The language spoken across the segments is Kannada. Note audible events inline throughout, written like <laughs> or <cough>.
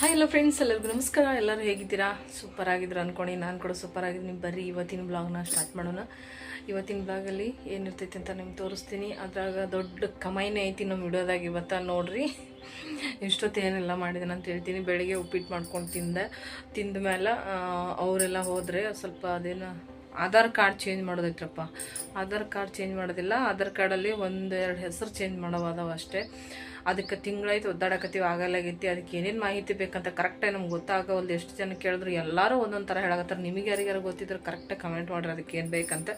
ಹಾಯ್ ಎಲ್ಲ ಫ್ರೆಂಡ್ಸ್ ಎಲ್ಲರಿಗೂ ನಮಸ್ಕಾರ. ಎಲ್ಲರೂ ಹೇಗಿದ್ದೀರಾ? ಸೂಪರ್ ಆಗಿದ್ರು ಅನ್ಕೊಂಡು. ನಾನು ಕೂಡ ಸೂಪರ್ ಆಗಿದ್ದೀನಿ. ಬರ್ರಿ, ಇವತ್ತಿನ ಬ್ಲಾಗ್ನ ಸ್ಟಾರ್ಟ್ ಮಾಡೋಣ. ಇವತ್ತಿನ ಬ್ಲಾಗಲ್ಲಿ ಏನಿರ್ತೈತೆ ಅಂತ ನಿಮ್ಗೆ ತೋರಿಸ್ತೀನಿ. ಅದ್ರಾಗ ದೊಡ್ಡ ಕಮಾಯಿನೇ ಐತಿ ನಮ್ಮ ವಿಡಿಯೋದಾಗ ಇವತ್ತ. ನೋಡ್ರಿ. ಎಷ್ಟೊತ್ತು ಏನೆಲ್ಲ ಮಾಡಿದೆ ಅಂತ ಹೇಳ್ತೀನಿ. ಬೆಳಿಗ್ಗೆ ಉಪ್ಪಿಟ್ಟು ಮಾಡ್ಕೊಂಡು ತಿಂದೆ, ತಿಂದ ಮೇಲೆ ಅವರೆಲ್ಲ ಹೋದರೆ ಸ್ವಲ್ಪ ಅದೇನು, ಆಧಾರ್ ಕಾರ್ಡ್ ಚೇಂಜ್ ಮಾಡೋದೈತ್ರಪ್ಪ ಆಧಾರ್ ಕಾರ್ಡ್ ಚೇಂಜ್ ಮಾಡೋದಿಲ್ಲ. ಆಧಾರ್ ಕಾರ್ಡಲ್ಲಿ ಒಂದೆರಡು ಹೆಸರು ಚೇಂಜ್ ಮಾಡೋವಾದವು ಅಷ್ಟೇ. ಅದಕ್ಕೆ ತಿಂಗಳಾಯ್ತು, ಒದ್ದಾಡಕತ್ತೀವಿ, ಆಗಲಾಗೈತಿ, ಅದಕ್ಕೆ ಏನೇನು ಮಾಹಿತಿ ಬೇಕಂತ ಕರೆಕ್ಟಾಗಿ ನಮ್ಗೆ ಗೊತ್ತಾಗವಲ್ದು. ಎಷ್ಟು ಜನ ಕೇಳಿದ್ರು ಎಲ್ಲರೂ ಒಂದೊಂದು ಥರ ಹೇಳಕತ್ತಾರೆ. ನಿಮಗೆ ಯಾರಿಗಾರು ಗೊತ್ತಿದ್ರೆ ಕರೆಕ್ಟಾಗಿ ಕಮೆಂಟ್ ಮಾಡ್ರಿ, ಅದಕ್ಕೆ ಏನು ಬೇಕಂತ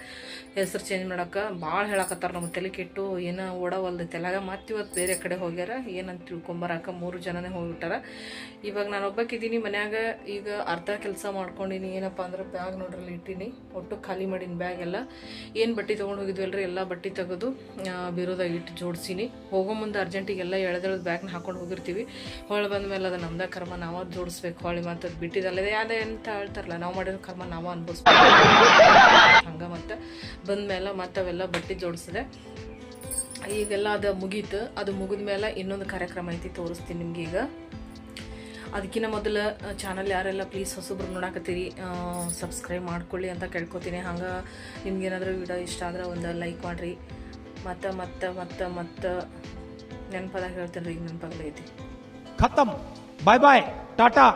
ಹೆಸರು ಚೇಂಜ್ ಮಾಡೋಕೆ ಭಾಳ ಹೇಳಕತ್ತಾರೆ ನಮ್ಮ ತಲೆ ಕೆಟ್ಟು, ಏನೋ ಓಡವಲ್ದು ತೆಲಾಗ ಮತ್ತೆ ಇವತ್ತು ಬೇರೆ ಕಡೆ ಹೋಗ್ಯಾರ, ಏನಂತ ತಿಳ್ಕೊಂಬರಾಕ ಮೂರು ಜನನೇ ಹೋಗ್ಬಿಟ್ಟಾರ. ಇವಾಗ ನಾನು ಒಬ್ಬಕ್ಕಿದ್ದೀನಿ ಮನ್ಯಾಗ ಈಗ ಅರ್ಧ ಕೆಲಸ ಮಾಡ್ಕೊಂಡಿನಿ. ಏನಪ್ಪ ಅಂದ್ರೆ ಬ್ಯಾಗ್ ನೋಡ್ರಲ್ಲಿ ಇಟ್ಟೀನಿ, ಒಟ್ಟು ಖಾಲಿ ಮಾಡಿನ ಬ್ಯಾಗ್ ಎಲ್ಲ. ಏನು ಬಟ್ಟೆ ತೊಗೊಂಡು ಹೋಗಿದ್ವಲ್ರಿ, ಎಲ್ಲ ಬಟ್ಟೆ ತೆಗೆದು ಬೀರೋದಾಗ ಇಟ್ಟು ಜೋಡಿಸೀನಿ. ಹೋಗೋ ಮುಂದೆ ಅರ್ಜೆಂಟಿಗೆಲ್ಲ ಎಳೆದೆಳೆದು ಬ್ಯಾಗ್ನ ಹಾಕೊಂಡು ಹೋಗಿರ್ತೀವಿ. ಹೊಳೆ ಬಂದ ಮೇಲೆ ಅದು ನಮ್ದ ಕರ್ಮ, ನಾವ ಜೋಡಿಸ್ಬೇಕು. ಹೊಳೆ ಮತ್ತೆ ಅದು ಬಿಟ್ಟಿದ್ದಲ್ಲ ಯಾವುದೇ ಅಂತ ಹೇಳ್ತಾರಲ್ಲ, ನಾವು ಮಾಡಿರೋ ಕರ್ಮ ನಾವ ಅನ್ಭವಿಸ್ಬೇಕು. ಹಂಗೆ ಮತ್ತೆ ಬಂದ ಮೇಲೆ ಮತ್ತೆ ಅವೆಲ್ಲ ಬಟ್ಟೆ ಜೋಡಿಸಿದೆ. ಈಗೆಲ್ಲ ಅದು ಮುಗೀತು. ಅದು ಮುಗಿದ ಮೇಲೆ ಇನ್ನೊಂದು ಕಾರ್ಯಕ್ರಮ ಐತಿ, ತೋರಿಸ್ತೀನಿ ನಿಮ್ಗೆ ಈಗ. ಅದಕ್ಕಿಂತ ಮೊದಲು ಚಾನಲ್ ಯಾರೆಲ್ಲ ಪ್ಲೀಸ್ ಹೊಸೊಬ್ರು ನೋಡಾಕತ್ತೀರಿ ಸಬ್ಸ್ಕ್ರೈಬ್ ಮಾಡ್ಕೊಳ್ಳಿ ಅಂತ ಕೇಳ್ಕೊತೀನಿ. ಹಂಗೆ ನಿಮ್ಗೇನಾದರೂ ವಿಡಿಯೋ ಇಷ್ಟ ಆದ್ರೆ ಒಂದು ಲೈಕ್ ಮಾಡಿರಿ. ಮತ್ತು ಮತ್ತು ಮತ್ತು ಮತ್ತು ನೆನಪಾದಾಗ ಹೇಳ್ತೇನೆ ರೀ ಈಗ ನೆನಪಾಗ್ಲೈತಿ ಖತಮ್. ಬಾಯ್ ಬಾಯ್ ಟಾಟಾ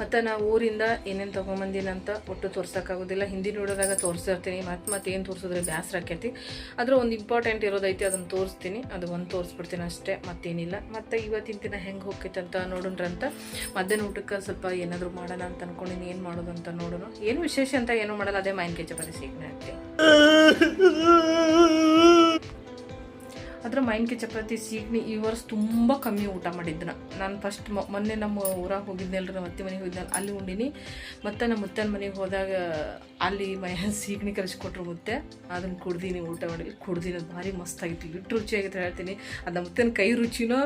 ಮತ್ತು ನಾವು ಊರಿಂದ ಏನೇನು ತೊಗೊಂಬಂದಿನಂತ ಒಟ್ಟು ತೋರ್ಸೋಕ್ಕಾಗೋದಿಲ್ಲ. ಹಿಂದಿ ನೋಡೋದಾಗ ತೋರಿಸಿರ್ತೀನಿ. ಮತ್ತೆ ಮತ್ತೆ ಏನು ತೋರಿಸಿದ್ರೆ ಬ್ಯಾಸ್ರ ಆಕೈತಿ. ಅದ್ರ ಒಂದು ಇಂಪಾರ್ಟೆಂಟ್ ಇರೋದೈತಿ ಅದನ್ನು ತೋರಿಸ್ತೀನಿ. ಅದು ಒಂದು ತೋರಿಸ್ಬಿಡ್ತೀನಿ ಅಷ್ಟೇ ಮತ್ತೇನಿಲ್ಲ. ಮತ್ತು ಇವತ್ತಿನ ದಿನ ಹೆಂಗೆ ಹೋಗ್ತೈತೆ ಅಂತ ನೋಡೋಣ್ರಂತ ಮಧ್ಯಾಹ್ನ ಊಟಕ್ಕೆ ಸ್ವಲ್ಪ ಏನಾದರೂ ಮಾಡೋಣ ಅಂತ ಅಂದ್ಕೊಂಡಿನಿ ಏನು ಮಾಡೋದು ಅಂತ ನೋಡೋಣ. ಏನು ವಿಶೇಷ ಅಂತ ಏನು ಮಾಡಲ್ಲ ಅದೇ ಮೈನ್ ಕೆಜೆ ಬರೀ ಸಿಗ್ನೆ ಆಗ್ತೀನಿ ಅದ್ರ ಮೈನ್ಕೆ ಚಪಾತಿ ಸೀಗ್ನಿ ಈ ವರ್ಷ ತುಂಬ ಕಮ್ಮಿ ಊಟ ಮಾಡಿದ್ನ. ನಾನು ಫಸ್ಟ್ ಮೊನ್ನೆ ನಮ್ಮ ಊರಾಗ ಹೋಗಿದ್ನಲ್ರಿ ನಮ್ಮ ಅತ್ತೆ ಮನೆಗೆ ಹೋಗಿದ್ನಲ್ಲ ಅಲ್ಲಿ ಉಂಡಿನಿ. ಮತ್ತು ನಮ್ಮ ಮುತ್ತನ ಮನೆಗೆ ಹೋದಾಗ ಅಲ್ಲಿ ಮೈ <laughs> ಸೀಗಣಿ ಕಲಿಸ್ಕೊಟ್ರು ಮುತ್ತೆ. ಅದನ್ನು ಕುಡ್ದೀನಿ ಊಟ ಮಾಡಿ, ಕುಡ್ದೀನಿ, ಅದು ಭಾರಿ ಮಸ್ತಾಗಿತ್ತು ಇಟ್ಟು ರುಚಿಯಾಗಿತ್ತು ಹೇಳ್ತೀನಿ. ಅದು ನಮ್ಮ ಮುತ್ತನ ಕೈ ರುಚಿನೋ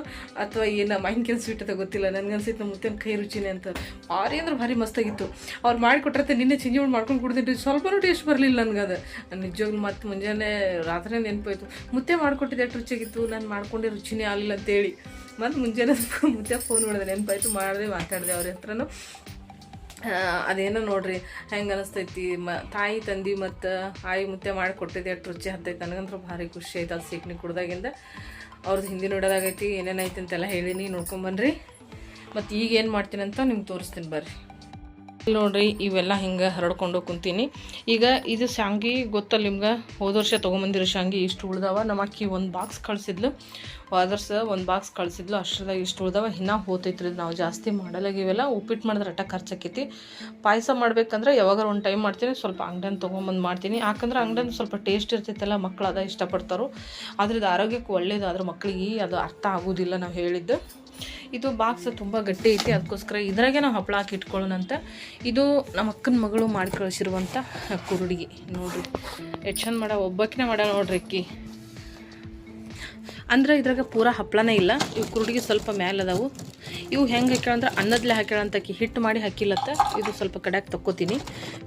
ಅಥವಾ ಏನು ಮಾವಿನಕಾಯಿ ಸ್ವೀಟ್ ಅಂತ ಗೊತ್ತಿಲ್ಲ. ನನಗೆ ಅನ್ಸಿತ್ತು ನಮ್ಮ ಮುತ್ತನ ಕೈ ರುಚಿನೇ ಅಂತ. ಭಾರಿ ಅಂದ್ರೆ ಭಾರಿ ಮಸ್ತಾಗಿತ್ತು ಅವ್ರು ಮಾಡಿಕೊಟ್ರತ್ತೆ ನಿನ್ನೆ ಚಿಂಜಿ ಮಾಡಿ ಮಾಡ್ಕೊಂಡು ಕುಡ್ದಿಟ್ಟು ಸ್ವಲ್ಪನೂ ಟೇಸ್ಟ್ ಬರಲಿಲ್ಲ ನನಗೆ ಅದು ನಿಜವಾಗ್ಲೂ ಮತ್ತೆ ಮುಂಜಾನೆ ರಾತ್ರಿ ನೆನಪಾಯ್ತು ಮುತ್ತೆ ಮಾಡಿಕೊಟ್ಟಿದ್ದೆ ಎಷ್ಟು ರುಚಿಯಾಗಿತ್ತು, ನಾನು ಮಾಡ್ಕೊಂಡೆ ರುಚಿನೇ ಆಗಲಿಲ್ಲ ಅಂತೇಳಿ. ಮತ್ತು ಮುಂಜಾನೆ ಮುಂಚೆ ಫೋನ್ ಮಾಡಿದೆ ನೆನಪಾಯ್ತು ಮಾಡಿದೆ, ಮಾತಾಡಿದೆ ಅವ್ರ ಹತ್ರನೂ. ಅದೇನೋ ನೋಡ್ರಿ, ಹೆಂಗೆ ಅನಿಸ್ತೈತಿ, ಮ, ತಾಯಿ, ತಂದಿ ಮತ್ತು ಆಯಿ ಮುತ್ತೆ ಮಾಡಿ ಕೊಟ್ಟಿದ್ದೆ ಎಷ್ಟು ರುಚಿ ಹತ್ತೈತೆ ನನಗಂತೂ ಭಾರಿ ಖುಷಿ ಆಯ್ತು ಅದು ಸೀಕ್ನಿ ಕುಡ್ದಾಗಿಂದ. ಅವ್ರದ್ದು ಹಿಂದಿ ನೋಡೋದಾಗೈತಿ ಏನೇನೈತಿ ಅಂತೆಲ್ಲ ಹೇಳಿನಿ ನೋಡ್ಕೊಂಬನ್ರಿ ಮತ್ತು ಈಗ ಏನು ಮಾಡ್ತೀನಿ ಅಂತ ನಿಮ್ಗೆ ತೋರಿಸ್ತೀನಿ ಬರ್ರಿ. ನೋಡ್ರಿ, ಇವೆಲ್ಲ ಹಿಂಗೆ ಹರಡ್ಕೊಂಡು ಕುಂತೀನಿ. ಈಗ ಇದು ಶಾಂಗಿ, ಗೊತ್ತಲ್ಲ ನಿಮ್ಗೆ? ಹೋದ ವರ್ಷ ತೊಗೊಂಬಂದಿರೋ ಶಾಂಗಿ ಇಷ್ಟು ಉಳ್ದಾವ. ನಮ್ಮ ಅಕ್ಕಿ ಒಂದು ಬಾಕ್ಸ್ ಕಳಿಸಿದ್ಲು. ಅದರ್ಸ ಒಂದು ಬಾಕ್ಸ್ ಕಳಿಸಿದ್ಲು. ಅಷ್ಟರದಾಗ ಇಷ್ಟು ಉಳ್ದಾವ. ಇನ್ನೂ ಹೋತೈತ್ರಿ ನಾವು ಜಾಸ್ತಿ ಮಾಡಲಾಗ ಇವೆಲ್ಲ. ಉಪ್ಪಿಟ್ಟು ಮಾಡಿದ್ರೆ ಅಟ್ಟ ಖರ್ಚಾಕೈತಿ. ಪಾಯಸ ಮಾಡಬೇಕಂದ್ರೆ ಯಾವಾಗಾರ ಒಂದು ಟೈಮ್ ಮಾಡ್ತೀನಿ. ಸ್ವಲ್ಪ ಅಂಗಡಿನ ತೊಗೊಂಬಂದು ಮಾಡ್ತೀನಿ. ಯಾಕಂದ್ರೆ ಅಂಗಡಿನ ಸ್ವಲ್ಪ ಟೇಸ್ಟ್ ಇರ್ತೈತಲ್ಲ ಮಕ್ಕಳು ಅದ ಇಷ್ಟಪಡ್ತಾರೋ. ಆದ್ರೆ ಇದು ಆರೋಗ್ಯಕ್ಕೆ ಒಳ್ಳೇದು ಆದ್ರೆ ಮಕ್ಕಳಿಗೆ ಅದು ಅರ್ಥ ಆಗೋದಿಲ್ಲ ನಾವು ಹೇಳಿದ್ದು. ಇದು ಬಾಕ್ಸ್ ತುಂಬ ಗಟ್ಟಿ ಐತಿ ಅದಕ್ಕೋಸ್ಕರ ಇದ್ರಾಗೆ ನಾವು ಹಪ್ಪಳ ಹಾಕಿ ಇಟ್ಕೊಳ್ಳೋಣ ಅಂತ. ಇದು ನಮ್ಮ ಅಕ್ಕನ ಮಗಳು ಮಾಡಿ ಕಳಿಸಿರುವಂಥ ಕುರುಡಿಗೆ. ನೋಡಿರಿ, ಎಷ್ಟು ಚಂದ ಮಾಡ ಒಬ್ಬಕ್ಕಿನ ಮಾಡ ನೋಡ್ರಿ ಅಕ್ಕಿ. ಅಂದ್ರೆ ಇದ್ರಾಗ ಪೂರ ಹಪ್ಪಳನೇ ಇಲ್ಲ, ಇವು ಕುರುಡಿಗೆ ಸ್ವಲ್ಪ ಮ್ಯಾಲ ಅದಾವು. ಇವು ಹೆಂಗೆ ಹಾಕ್ಯಾಳ ಅಂದ್ರೆ ಅನ್ನದ್ಲೆ ಹಾಕ್ಯಾಳಂತಕ್ಕಿ ಹಿಟ್ಟು ಮಾಡಿ ಹಾಕಿಲ್ಲತ್ತ, ಇದು ಸ್ವಲ್ಪ ಕಡೆಯಾಗಿ ತಕ್ಕೋತೀನಿ.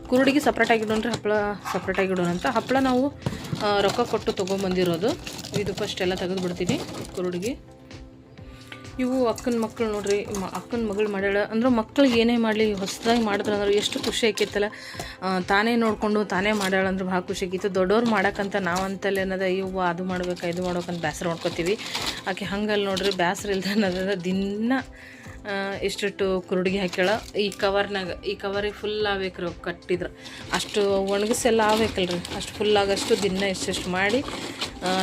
ಕುರುಡಿಗೆ ಸಪ್ರೇಟಾಗಿ ಇಡೋಣ್ರಿ ಹಪ್ಪಳ ಸಪ್ರೇಟಾಗಿ ಇಡೋಣ ಅಂತ. ಹಪ್ಪಳ ನಾವು ರೊಕ್ಕ ಕೊಟ್ಟು ತೊಗೊಂಬಂದಿರೋದು. ಇದು ಫಸ್ಟ್ ಎಲ್ಲ ತೆಗೆದು ಬಿಡ್ತೀನಿ ಕುರುಡಿಗೆ. ಇವು ಅಕ್ಕನ ಮಕ್ಕಳು ನೋಡ್ರಿ ಅಕ್ಕನ ಮಗಳು ಮಾಡ್ಯಾಳ. ಅಂದ್ರೆ ಮಕ್ಳಿಗೆ ಏನೇ ಮಾಡಲಿ, ಹೊಸದಾಗಿ ಮಾಡಿದ್ರೆ ಅಂದ್ರೆ ಎಷ್ಟು ಖುಷಿ ಆಕೈತಲ್ಲ. ತಾನೇ ನೋಡಿಕೊಂಡು ತಾನೇ ಮಾಡ್ಯಾಳ ಅಂದ್ರೆ ಭಾಳ ಖುಷಿ ಆಗಿತ್ತು ದೊಡ್ಡವ್ರು ಮಾಡಕ್ಕಂತ ನಾವಂತಲ್ಲಿ ಏನದ ಇವು ಅದು ಮಾಡ್ಬೇಕು, ಇದು ಮಾಡ್ಬೇಕಂತ ಬೇಸರ ಮಾಡ್ಕೋತೀವಿ ಆಕೆ ಹಂಗಲ್ಲಿ ನೋಡ್ರಿ ಬೇಸರ ಇಲ್ದ ಅನ್ನೋದ್ರ ದಿನ ಇಷ್ಟಿಟ್ಟು ಕುರುಡಿಗೆ ಹಾಕ್ಯಾಳ. ಈ ಕವರ್ನಾಗ, ಈ ಕವರಿಗೆ ಫುಲ್ ಆಗ್ಬೇಕ್ರಿ ಕಟ್ಟಿದ್ರೆ. ಅಷ್ಟು ಒಣಗಿಸೆಲ್ಲ ಆಗ್ಬೇಕಲ್ರಿ. ಅಷ್ಟು ಫುಲ್ ಆಗಷ್ಟು ದಿನ ಇಷ್ಟಿಷ್ಟು ಮಾಡಿ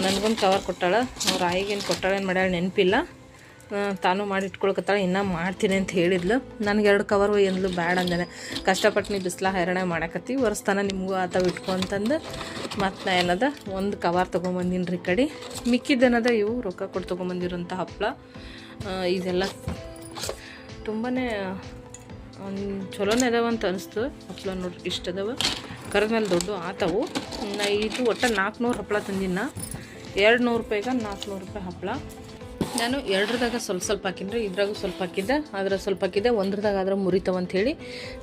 ನನಗೊಂದು ಕವರ್ ಕೊಟ್ಟಾಳ. ಅವ್ರ ಆಯಿಗೇನು ಕೊಟ್ಟಾಳ ಮಾಡ್ಯಾಳ ನೆನಪಿಲ್ಲ. ತಾನು ಮಾಡಿ ಇಟ್ಕೊಳ್ಕತ್ತಾಳೆ ಇನ್ನೂ ಮಾಡ್ತೀನಿ ಅಂತ ಹೇಳಿದ್ಲು. ನನಗೆ ಎರಡು ಕವರ್ ಎಂದ್ಲು ಬ್ಯಾಡ ಅಂದಾನೆ ಕಷ್ಟಪಟ್ಟು ನೀ ಬಿಸಿಲ ಹೈರಾಣ ಮಾಡಕತ್ತಿ ವರ್ಷತನ ನಿಮಗೂ ಆತಾವ ಇಟ್ಕೊ ಅಂತಂದು. ಮತ್ತು ನಾ ಏನದ, ಒಂದು ಕವರ್ ತೊಗೊಂಬಂದಿನಿ ರೀ ಕಡೆ. ಮಿಕ್ಕಿದ್ದೇನದ, ಇವು ರೊಕ್ಕ ಕೊಟ್ಟು ತೊಗೊಂಬಂದಿರೋಂಥ ಹಪ್ಪಳ ಇದೆಲ್ಲ ತುಂಬಾ ಚಲೋನೇ ಅದಾವ ಅಂತ ಅನಿಸ್ತು. ಹಪ್ಪಳ ನೋಡ್ರಿ ಇಷ್ಟು ಅದಾವ. ಕರೆದ್ಮೇಲೆ ಮೇಲೆ ದೊಡ್ಡ ಆತವು. ನಾ ಇದು ಒಟ್ಟು ನಾಲ್ಕುನೂರು ಹಪ್ಪಳ ತಂದಿನ ಎರಡು ನೂರು ರೂಪಾಯಿಗೆ ನಾಲ್ಕುನೂರು ರೂಪಾಯಿ ಹಪ್ಪಳ ನಾನು ಎರಡ್ರದಾಗ ಸ್ವಲ್ಪ ಸ್ವಲ್ಪ ಹಾಕಿದ್ರೆ ಇದ್ರಾಗೂ ಸ್ವಲ್ಪ ಹಾಕಿದ್ದೆ, ಆದ್ರೆ ಸ್ವಲ್ಪ ಹಾಕಿದ್ದೆ, ಒಂದ್ರದಾಗ ಆದ್ರೆ ಮುರಿತಾವ ಅಂತ ಹೇಳಿ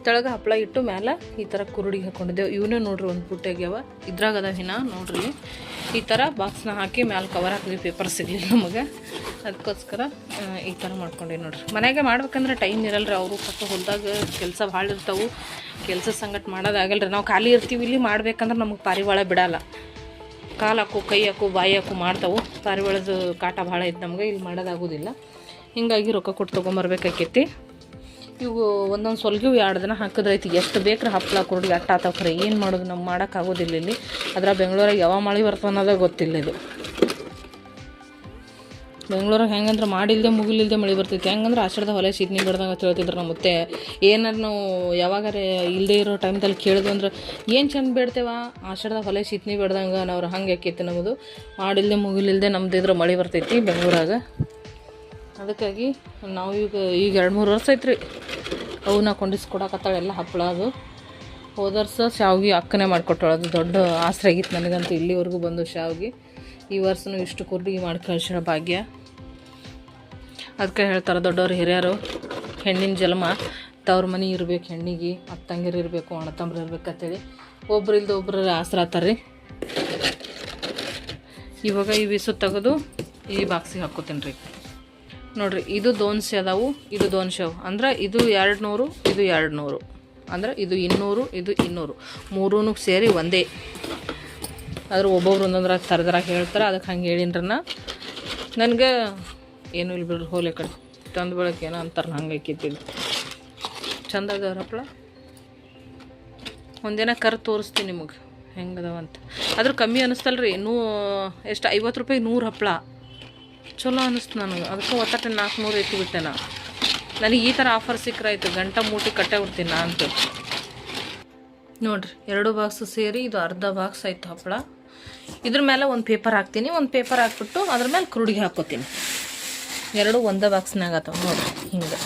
ತೆಳಗ ಹಪ್ಪಳ ಇಟ್ಟು ಮೇಲೆ ಈ ಥರ ಕುರುಡಿಗೆ ಹಾಕೊಂಡಿದ್ದೆವು. ಇವನೇ ನೋಡ್ರಿ ಒಂದು ಪುಟ್ಟಾಗ್ಯಾವ ಇದ್ರಾಗ ಅದ ಹಿನ, ನೋಡ್ರಿ. ಈ ಥರ ಬಾಕ್ಸ್ನ ಹಾಕಿ ಮ್ಯಾಲೆ ಕವರ್ ಹಾಕಿದ್ವಿ ಪೇಪರ್ ಸಿಗ್ಲಿಲ್ಲ ನಮಗೆ. ಅದಕ್ಕೋಸ್ಕರ ಈ ಥರ ಮಾಡ್ಕೊಂಡೀವಿ ನೋಡ್ರಿ. ಮನೆಗೆ ಮಾಡ್ಬೇಕಂದ್ರೆ ಟೈಮ್ ಇರಲ್ರಿ, ಅವರು ಪಕ್ಕ ಹೊಲದಾಗ ಕೆಲಸ ಭಾಳ ಇರ್ತಾವು. ಕೆಲಸ ಸಂಗಟ ಮಾಡೋದಾಗಲ್ರಿ ನಾವು ಖಾಲಿ ಇರ್ತೀವಿ, ಇಲ್ಲಿ ಮಾಡ್ಬೇಕಂದ್ರೆ ನಮಗೆ ಪಾರಿವಾಳ ಬಿಡಲ್ಲ. ಕಾಲು ಹಾಕು ಕೈ ಹಾಕು ಬಾಯಿ ಹಾಕು ಮಾಡ್ತಾವು ಪಾರಿವಾಳದ ಕಾಟ ಭಾಳ ಐತೆ ನಮ್ಗೆ, ಇಲ್ಲಿ ಮಾಡೋದಾಗೋದಿಲ್ಲ. ಹಿಂಗಾಗಿ ರೊಕ್ಕ ಕೊಟ್ಟು ತೊಗೊಂಬರ್ಬೇಕಾಕೈತಿ. ಇವು ಒಂದೊಂದು ಸೊಲ್ಗಿವು ಎರಡು ದಿನ ಹಾಕಿದ್ರೈತಿ ಎಷ್ಟು ಬೇಕ್ರೆ ಹಪ್ಪಳ ಕುರುಡಿ, ಅಟ್ಟ ಆತಾವ್ರೆ ಏನು ಮಾಡೋದು, ನಮ್ಗೆ ಮಾಡೋಕ್ಕಾಗೋದಿಲ್ಲ ಇಲ್ಲಿ. ಅದ್ರ ಬೆಂಗಳೂರಾಗ ಯಾವ ಮಳೆ ಬರ್ತವೆ ಅನ್ನೋದೇ ಗೊತ್ತಿಲ್ಲ ಇದು. ಬೆಂಗಳೂರಾಗ ಹೆಂಗಂದ್ರೆ ಮಾಡಿಲ್ದೆ ಮುಗಿಲಿಲ್ದೆ ಮಳೆ ಬರ್ತೈತಿ ಹೆಂಗಂದ್ರೆ ಆಷಾಢದ ಹೊಲೆ ಸಿದ್ನಿ ಬಿಡ್ದಂಗೆ ಅಂತ ಹೇಳ್ತಿದ್ರು ನಮ್ಮ ಮತ್ತೆ. ಏನಾರು ನಾವು ಯಾವಾಗಾರೆ ಇಲ್ಲದೆ ಇರೋ ಟೈಮ್ದಲ್ಲಿ ಕೇಳಿದ್ವು ಅಂದ್ರೆ, ಏನು ಚಂದ ಬೇಡ್ತೇವ? ಆಷಾಢದ ಹೊಲೆ ಸಿದ್ನಿ ಬಿಡ್ದಂಗೆ ನಾವು ಹಂಗೆ ಆಕೈತಿ ನಮ್ಮದು ಮಾಡಿಲ್ದೆ ಮುಗಿಲಿಲ್ದೆ ನಮ್ದು ಇದ್ರೆ ಮಳೆ ಬರ್ತೈತಿ ಬೆಂಗಳೂರಾಗ. ಅದಕ್ಕಾಗಿ ನಾವು ಈಗ ಈಗ ಎರಡು ಮೂರು ವರ್ಷ ಐತ್ರಿ ಅವನ್ನ ಕೊಂಡಿಸ್ಕೊಡಕತ್ತಾಳೆ ಎಲ್ಲ ಹಪ್ಪಳ ಅದು. ಹೋದರ್ಸ ಅಕ್ಕನೆ ಅಕ್ಕನೇ ಮಾಡಿಕೊಟ್ಟಾಳ ಅದು. ದೊಡ್ಡ ಆಸರೆ ಆಗಿತ್ತು ನನಗಂತೂ ಇಲ್ಲಿವರೆಗೂ ಬಂದು ಶಾವಿಗೆ. ಈ ವರ್ಷನೂ ಇಷ್ಟು ಕೂರ್ಗಿ ಮಾಡಿ ಕಳ್ಸಿರೋ ಭಾಗ್ಯ. ಅದಕ್ಕೆ ಹೇಳ್ತಾರೆ ದೊಡ್ಡವ್ರು ಹಿರಿಯರು, ಹೆಣ್ಣಿನ ಜನ್ಮ ತವ್ರ ಮನೆ ಇರ್ಬೇಕು ಹೆಣ್ಣಿಗೆ ಅತ್ತಂಗಿರು ಇರಬೇಕು ಅಣ್ಣತಂಬ್ರು ಇರ್ಬೇಕು ಅಂತೇಳಿ ಒಬ್ರು ಇಲ್ದ ಒಬ್ರು ಆಸರ ಆತಾರ್ರಿ. ಇವಾಗ ಈ ವಿಸು ತೆಗೆದು ಈ ಬಾಕ್ಸಿಗೆ ಹಾಕೋತೀನಿ ರೀ ನೋಡಿರಿ, ಇದು ದೋನ್ಸೆ ಅದಾವು, ಇದು ದೋನ್ಸೆ ಅವು. ಅಂದ್ರೆ ಇದು ಎರಡು ನೂರು ಇದು ಎರಡು ನೂರು ಅಂದ್ರೆ ಇದು ಇನ್ನೂರು ಇದು ಇನ್ನೂರು. ಮೂರೂ ಸೇರಿ ಒಂದೇ. ಆದ್ರೆ ಒಬ್ಬೊಬ್ರು ಒಂದೊಂದ್ರಾಗ ತರದ್ರಾಗ ಹೇಳ್ತಾರೆ ಅದಕ್ಕೆ ಹಂಗೆ ಹೇಳಿನ್ರನ್ನ ನನಗೆ ಏನು ಇಲ್ಲ ಬಿಡ್ರಿ ಹೋಲಿ ಕಡೆ. ತಂದು ಬೆಳಕ್ಕೆ ಏನೋ ಅಂತಾರೆ, ಹಂಗೆ ಆಕೈತಿ ಚಂದ ಹಪ್ಪಳ ಒಂದಿನ ಕರ್ ತೋರಿಸ್ತೀನಿ ನಿಮಗೆ, ಹೆಂಗದವ ಅಂತ. ಆದ್ರೂ ಕಮ್ಮಿ ರೀ ನೂ, ಎಷ್ಟು, ಐವತ್ತು ರೂಪಾಯಿ ನೂರು ಹಪ್ಪಳ ಚಲೋ ಅನ್ನಿಸ್ತು ನನಗೆ, ಅದಕ್ಕೆ ಒತ್ತಟ್ಟೆ ನಾಲ್ಕುನೂರು ಎತ್ತಿ ಬಿಟ್ಟೆ ನಾ ನನಗೆ ಈ ಥರ ಆಫರ್ ಸಿಕ್ಕರಾಯ್ತು ಗಂಟ ಮೂಟಿ ಕಟ್ಟೆ ಬಿಡ್ತೀನಿ ಅಂತ. ನೋಡ್ರಿ, ಎರಡು ಬಾಕ್ಸ್ ಸೇರಿ, ಇದು ಅರ್ಧ ಬಾಕ್ಸ್ ಆಯಿತು ಹಪ್ಪಳ ಇದ್ರ ಮೇಲೆ ಒಂದು ಪೇಪರ್ ಹಾಕ್ತೀನಿ, ಒಂದು ಪೇಪರ್ ಹಾಕ್ಬಿಟ್ಟು ಅದ್ರ ಮೇಲೆ ಕುರುಡಿಗೆ ಹಾಕೋತೀನಿ. ಎರಡು ಒಂದೇ ಬಾಕ್ಸ್ನಾಗ ಆತವ ನೋಡ್ರಿ, ಹಿಂಗೆ.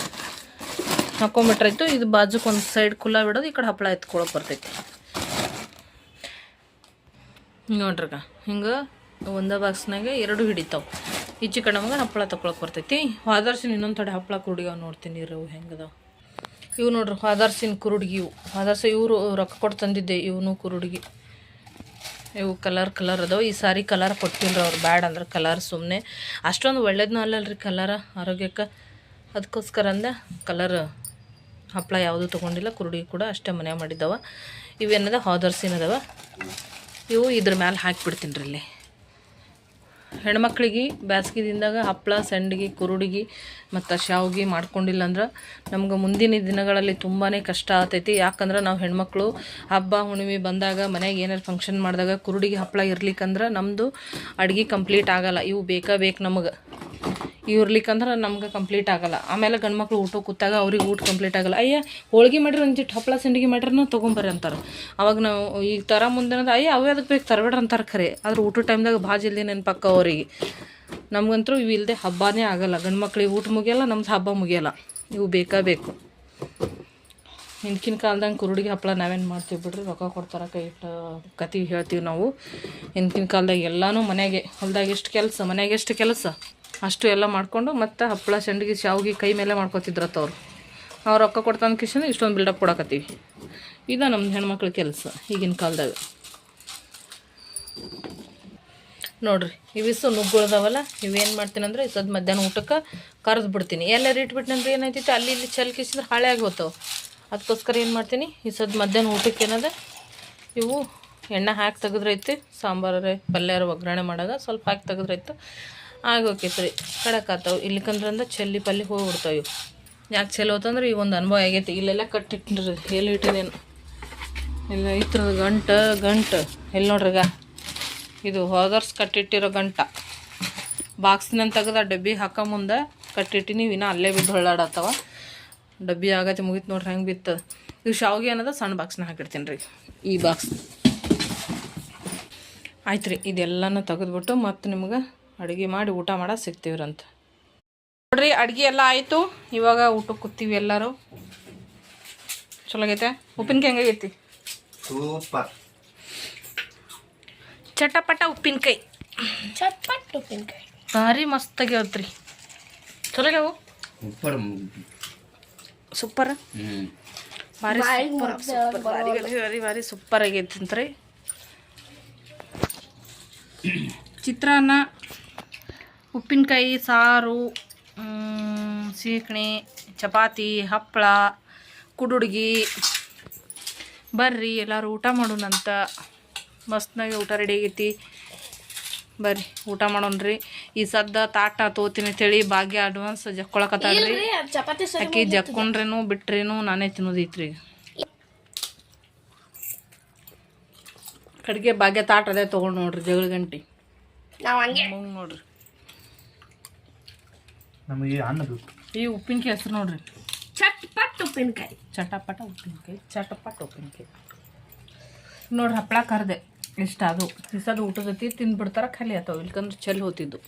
ಹಾಕೊಂಬಿಟ್ರಾಯ್ತು, ಇದು ಬಾಜುಕ್ಕೆ ಒಂದು ಸೈಡ್ ಕುಲ್ಲ ಬಿಡೋದು, ಈ ಕಡೆ ಹಪ್ಪಳ ಎತ್ಕೊಳ್ಳೋಕೆ ಬರ್ತೈತಿ. ನೋಡ್ರಿಗ, ಹಿಂಗೆ ಒಂದೇ ಬಾಕ್ಸ್ನಾಗೆ ಎರಡು ಹಿಡಿತಾವೆ. ಈಚೆ ಕಡೆ ನಮಗೆ ಹಪ್ಪಳ ತಕೊಳ್ಳೋಕೆ ಬರ್ತೈತಿ. ಹಾದರ್ಸಿನ ಇನ್ನೊಂದು ತಡೆ ಹಪ್ಪಳ ಕುರುಡಿಗೆ ನೋಡ್ತೀನಿ ಇವು ಹೆಂಗದಾವ. ಇವು ನೋಡ್ರಿ ಹಾದರ್ಸಿನ ಕುರುಡ್ಗಿ ಇವು. ಹಾದರ್ಸ ಇವರು ರೊಕ್ಕ ಕೊಟ್ಟು ತಂದಿದ್ದೆ, ಇವನು ಕುರುಡಿಗೆ. ಇವು ಕಲರ್ ಕಲರ್ ಅದಾವೆ. ಈ ಸಾರಿ ಕಲರ್ ಕೊಟ್ಟಿಲ್ರಿ ಅವ್ರು. ಬ್ಯಾಡ್ ಅಂದ್ರೆ ಕಲರ್ ಸುಮ್ಮನೆ ಅಷ್ಟೊಂದು ಒಳ್ಳೇದನ್ನ ಅಲ್ಲಲ್ರಿ ಕಲರ ಆರೋಗ್ಯಕ್ಕೆ. ಅದಕ್ಕೋಸ್ಕರ ಅಂದ ಕಲರ್ ಹಪ್ಪಳ ಯಾವುದೂ ತೊಗೊಂಡಿಲ್ಲ. ಕುರುಡಿ ಕೂಡ ಅಷ್ಟೇ ಮನೆ ಮಾಡಿದ್ದಾವೆ. ಇವೇನದ ಹಾದರ್ಸಿನ ಅದಾವ ಇವು ಇದ್ರ ಮ್ಯಾಲೆ ಹಾಕಿಬಿಡ್ತೀನಿ ರೀ ಇಲ್ಲಿ. ಹೆಣ್ಮಕ್ಳಿಗೆ ಬ್ಯಾಸ್ಗೆ ದಿನದಾಗ ಹಪ್ಪಳ ಸಂಡಿಗೆ, ಕುರುಡಿಗೆ ಮತ್ತು ಶಾವ್ಗೆ ಮಾಡ್ಕೊಂಡಿಲ್ಲ ಅಂದ್ರೆ ನಮ್ಗೆ ಮುಂದಿನ ದಿನಗಳಲ್ಲಿ ತುಂಬಾ ಕಷ್ಟ ಆಗ್ತೈತಿ. ಯಾಕಂದ್ರೆ ನಾವು ಹೆಣ್ಮಕ್ಳು ಹಬ್ಬ, ಹುಣ್ಣಿಮೆ ಬಂದಾಗ ಮನೆಗೆ ಏನಾರು ಫಂಕ್ಷನ್ ಮಾಡಿದಾಗ ಕುರುಡಿಗೆ ಹಪ್ಪಳ ಇರ್ಲಿಕ್ಕಂದ್ರೆ ನಮ್ಮದು ಅಡುಗೆ ಕಂಪ್ಲೀಟ್ ಆಗಲ್ಲ. ಇವು ಬೇಕಾ ಬೇಕು ನಮಗೆ. ಇವು ಇರ್ಲಿಕ್ಕಂದ್ರೆ ನಮ್ಗೆ ಕಂಪ್ಲೀಟ್ ಆಗಲ್ಲ. ಆಮೇಲೆ ಗಂಡ್ಮಕ್ಳು ಊಟ ಕೂತಾಗ ಅವ್ರಿಗೆ ಊಟ ಕಂಪ್ಲೀಟ್ ಆಗಲ್ಲ. ಅಯ್ಯ, ಹೋಳ್ಗೆ ಮಾಡ್ರಿ ಒಂದಿಟ್ಟು ಹಪ್ಪಳ ಸಂಡಿಗೆ ಮಾಡ್ರಿ ತೊಗೊಂಬರ್ರಿ ಅಂತಾರೆ. ಅವಾಗ ನಾವು ಈಗ ತರ ಮುಂದೆ ಅಯ್ಯ, ಅವೇ ಅದಕ್ಕೆ ಬೇಕು ತರಬೇಡ್ರಿ ಅಂತಾರೆ ಖರೆ. ಆದ್ರೆ ಊಟ ಟೈಮ್ದಾಗ ಭಾಳ ಜಲ್ದಿ ನೆನಪಕ್ಕ ಅವರಿಗೆ. ನಮಗಂತೂ ಇವು ಇಲ್ಲದೆ ಹಬ್ಬನೇ ಆಗಲ್ಲ. ಗಂಡು ಮಕ್ಳಿಗೆ ಊಟ ಮುಗಿಯಲ್ಲ, ನಮ್ದು ಹಬ್ಬ ಮುಗಿಯಲ್ಲ. ಇವು ಬೇಕಾ ಬೇಕು. ಹಿಂದ್ಕಿನ ಕಾಲ್ದಂಗೆ ಕುರುಡಿಗೆ ಹಪ್ಪಳ ನಾವೇನು ಮಾಡ್ತೀವಿ ಬಿಡ್ರಿ, ರೊಕ್ಕ ಕೊಡ್ತಾರೆ ಕೈ ಇಟ್ಟು ಕತಿ ಹೇಳ್ತೀವಿ ನಾವು. ಹಿಂದಿನ ಕಾಲ್ದಾಗ ಎಲ್ಲನೂ ಮನೆಗೆ ಹೊಲ್ದಾಗ ಎಷ್ಟು ಕೆಲಸ ಮನೆಗೆ ಎಷ್ಟು ಕೆಲಸ? ಅಷ್ಟು ಎಲ್ಲ ಮಾಡಿಕೊಂಡು ಮತ್ತು ಹಪ್ಪಳ ಸಂಡಿಗೆ ಶಾವ್ಗೆ ಕೈ ಮೇಲೆ ಮಾಡ್ಕೊತಿದ್ರತ್ತ ಅವ್ರು. ನಾವು ರೊಕ್ಕ ಕೊಡ್ತಾನ ಕಿಶನ್, ಇಷ್ಟೊಂದು ಬಿಲ್ಡಪ್ ಕೊಡಕತ್ತೀವಿ. ಇದು ನಮ್ಮ ಹೆಣ್ಮಕ್ಳ ಕೆಲಸ ಈಗಿನ ಕಾಲದಾಗ. ನೋಡ್ರಿ ಇವಿಸು ನುಗ್ಗುಳ್ದಾವಲ್ಲ ಇವೇನು ಮಾಡ್ತೀನಿ ಅಂದರೆ ಇಸದ್ ಮಧ್ಯಾಹ್ನ ಊಟಕ್ಕೆ ಕರೆದು ಬಿಡ್ತೀನಿ. ಎಲ್ಲರೂ ಇಟ್ಬಿಟ್ಟು ಅಂದ್ರೆ ಏನಾಯ್ತೈತೆ ಅಲ್ಲಿ ಇಲ್ಲಿ ಚಲ್ಕಿಸಿದ್ರೆ ಹಾಳೆ ಆಗಿ ಹೋಗ್ತಾವೆ ಅದಕ್ಕೋಸ್ಕರ ಏನು ಮಾಡ್ತೀನಿ ಇಸದ್ ಮಧ್ಯಾಹ್ನ ಊಟಕ್ಕೆ ಏನದ, ಇವು ಎಣ್ಣೆ ಹಾಕಿ ತೆಗೆದ್ರೈತಿ, ಸಾಂಬಾರೇ ಪಲ್ಯರ ಒಗ್ಗರಣೆ ಮಾಡಾಗ ಸ್ವಲ್ಪ ಹಾಕಿ ತೆಗೆದ್ರೈತು. ಆಗಿ ಹೋಕೈತೆ ರೀ ಕಡಕಾತಾವೆ ಇಲ್ಲಿಕಂದ್ರಿಂದ ಚೆಲ್ಲಿ ಪಲ್ಲಿ ಹೋಗ್ಬಿಡ್ತಾವೆ ಇವು. ಯಾಕೆ ಚೆಲ್ಲಿ ಹೋತಂದ್ರೆ ಈ ಒಂದು ಅನುಭವ ಆಗೈತಿ. ಇಲ್ಲೆಲ್ಲ ಕಟ್ಟಿಟ್ಟಿರಿ. ಎಲ್ಲಿ ಇಟ್ಟಿದ್ದೇನು ಇಲ್ಲ ಇತ್ತು ಗಂಟ, ಗಂಟು. ಎಲ್ಲಿ ನೋಡ್ರಿಗ ಇದು ಹೋದರ್ಸ್ ಕಟ್ಟಿಟ್ಟಿರೋ ಗಂಟ. ಬಾಕ್ಸ್ನ ತೆಗೆದ ಡಬ್ಬಿ ಹಾಕೋ ಮುಂದೆ ನೀವು ವಿನ ಅಲ್ಲೇ ಬಿದ್ದು ಹೊಳ್ಳಾಡತ್ತವ. ಡಬ್ಬಿ ಆಗತ್ತೆ ಮುಗೀತು ನೋಡ್ರಿ ಹೆಂಗೆ ಬಿತ್ತು. ಇದು ಶಾವ್ಗೆ ಅನ್ನೋದು ಸಣ್ಣ ಬಾಕ್ಸ್ನ ಹಾಕಿಡ್ತೀನಿ ರೀ. ಈ ಬಾಕ್ಸ್. ಆಯ್ತು ರೀ ಇದೆಲ್ಲನೂ ತೆಗೆದ್ಬಿಟ್ಟು ಮತ್ತು ನಿಮ್ಗೆ ಅಡುಗೆ ಮಾಡಿ ಊಟ ಮಾಡೋ ಸಿಗ್ತೀವ್ರಂತ. ನೋಡ್ರಿ ಅಡುಗೆ ಎಲ್ಲ ಆಯಿತು. ಇವಾಗ ಊಟಕ್ಕೆ ಕೂತೀವಿ ಎಲ್ಲರೂ. ಚಲೋ ಆಗೈತೆ ಉಪ್ಪಿನಕಾಯಿ ಹೆಂಗಾಗೈತಿ? ಸೂಪರ್. ಚಟಪಟ ಉಪ್ಪಿನಕಾಯಿ. ಚಟ್ಪಟ್ ಉಪ್ಪಿನಕಾಯಿ. ಭಾರಿ ಮಸ್ತ್ ರೀ ಚಲೋ ಆಗ್ಯಾವು ಸೂಪರ್. ಭಾರಿ ಸೂಪರ್ ಭಾರಿ ಭಾರಿ ಭಾರಿ ಸೂಪರ್ ಆಗೈತಿ ಅಂತ್ರಿ. ಚಿತ್ರಾನ್ನ ಉಪ್ಪಿನಕಾಯಿ ಸಾರು ಸೀಕ್ಣಿ ಚಪಾತಿ ಹಪ್ಪಳ ಕುಡುಡ್ಗಿ ಬರ್ರಿ ಎಲ್ಲರೂ ಊಟ ಮಾಡೋಣಂತ ಮಸ್ತ್ನಾಗೆ ಊಟ ರೆಡಿ ಆಗೈತಿ. ಬರ್ರಿ ಊಟ ಮಾಡೋಣ್ರಿ. ಈ ಸದ್ದ ತಾಟ ತೋತೀನಿ ಅಂತೇಳಿ ಭಾಗ್ಯ ಅಡ್ವಾನ್ಸ್ ಜಕ್ಕೊಳಕತ್ತಾರ್ರಿ ಚಪಾತಿ ಆಕಿ ಜಕ್ಕೊಂಡ್ರೇನು ಬಿಟ್ರೇನು ನಾನೇ ತಿನ್ನೋದೈತ್ರಿ. ಕಡೆಗೆ ಭಾಗ್ಯ ತಾಟ ಅದೇ ತೊಗೊಂಡು ನೋಡ್ರಿ ಜಗಳ ಗಂಟಿ. ನಾವು ಹಂಗೆ. ಮುಂಗ್ ನೋಡ್ರಿ. ನಮಗೆ ಅನ್ನ ಬೇಕು. ಈ ಉಪ್ಪಿನಕಾಯಿ ಹೆಸರು ನೋಡ್ರಿ. ಚಟ್ಪಟ್ ಉಪ್ಪಿನಕಾಯಿ. ಚಟಪಟ ಉಪ್ಪಿನಕಾಯಿ ಚಟಪಟ ಉಪ್ಪಿನಕಾಯಿ. ನೋಡ್ರಿ ಹಪ್ಪಳ ಕರೆದೆ. ಇಷ್ಟ ಅದು. ಈ ಅದು ಊಟದ ಜೊತೆ ತಿಂದ್ಬಿಡ್ತಾರ ಖಾಲಿ ಆತಾವ. ಇಲ್ಕಂದ್ರೆ ಚೆಲ್ಲಿ ಹೋತಿದ್ದು.